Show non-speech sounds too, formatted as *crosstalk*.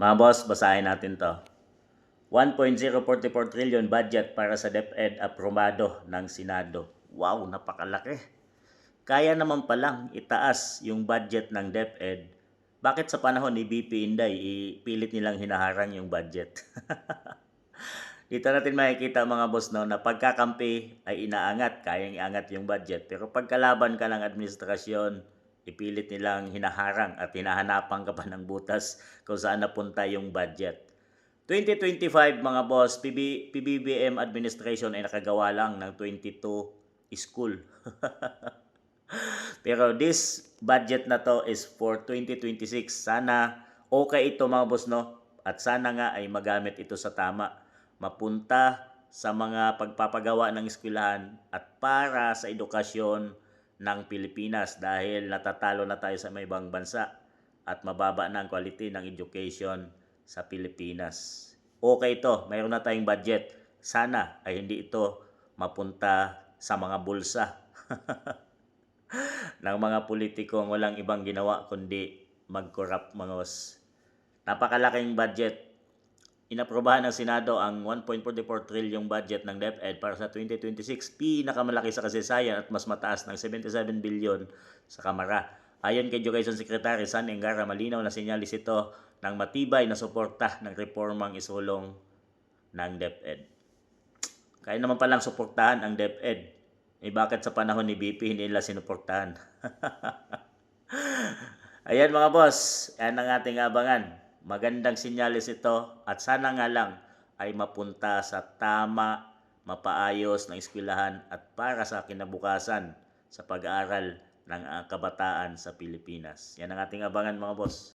Mga boss, basahin natin to. 1.044 trillion budget para sa DepEd aprobado ng Senado. Wow, napakalaki. Kaya naman palang itaas yung budget ng DepEd. Bakit sa panahon ni BP Inday, ipilit nilang hinaharang yung budget? *laughs* Dito natin makikita mga boss no, na pagkakampi ay inaangat, kayang iangat yung budget. Pero pagkalaban ka ng administrasyon, ipilit nilang hinaharang at hinahanapan ka pa ng butas kung saan napunta yung budget. 2025 mga boss, PB, PBBM administration ay nakagawa lang ng 22 school. *laughs* Pero this budget na to is for 2026. Sana okay ito mga boss no? At sana nga ay magamit ito sa tama. Mapunta sa mga pagpapagawa ng eskwelahan at para sa edukasyon ng Pilipinas dahil natatalo na tayo sa may ibang bansa at mababa na ang quality ng education sa Pilipinas. Okay ito, mayroon na tayong budget. Sana ay hindi ito mapunta sa mga bulsa *laughs* ng mga politikong walang ibang ginawa kundi mag-corrupt mga boss. Napakalaking budget. Inaprobahan ng Senado ang 1.44 trillion budget ng DepEd para sa 2026. Pinakamalaki sa kasaysayan at mas mataas ng 77 billion sa Kamara. Ayon kay Education Secretary San Engara, malinaw na sinyalis ito ng matibay na suporta ng reformang isulong ng DepEd. Kaya naman palang suportahan ang DepEd. Eh bakit sa panahon ni BP hindi nila sinuportahan? *laughs* Ayan mga boss, yan ang ating abangan. Magandang sinyalis ito at sana nga lang ay mapunta sa tama, mapaayos ng eskwelahan at para sa kinabukasan sa pag-aaral ng ah, kabataan sa Pilipinas. Yan ang ating abangan mga boss.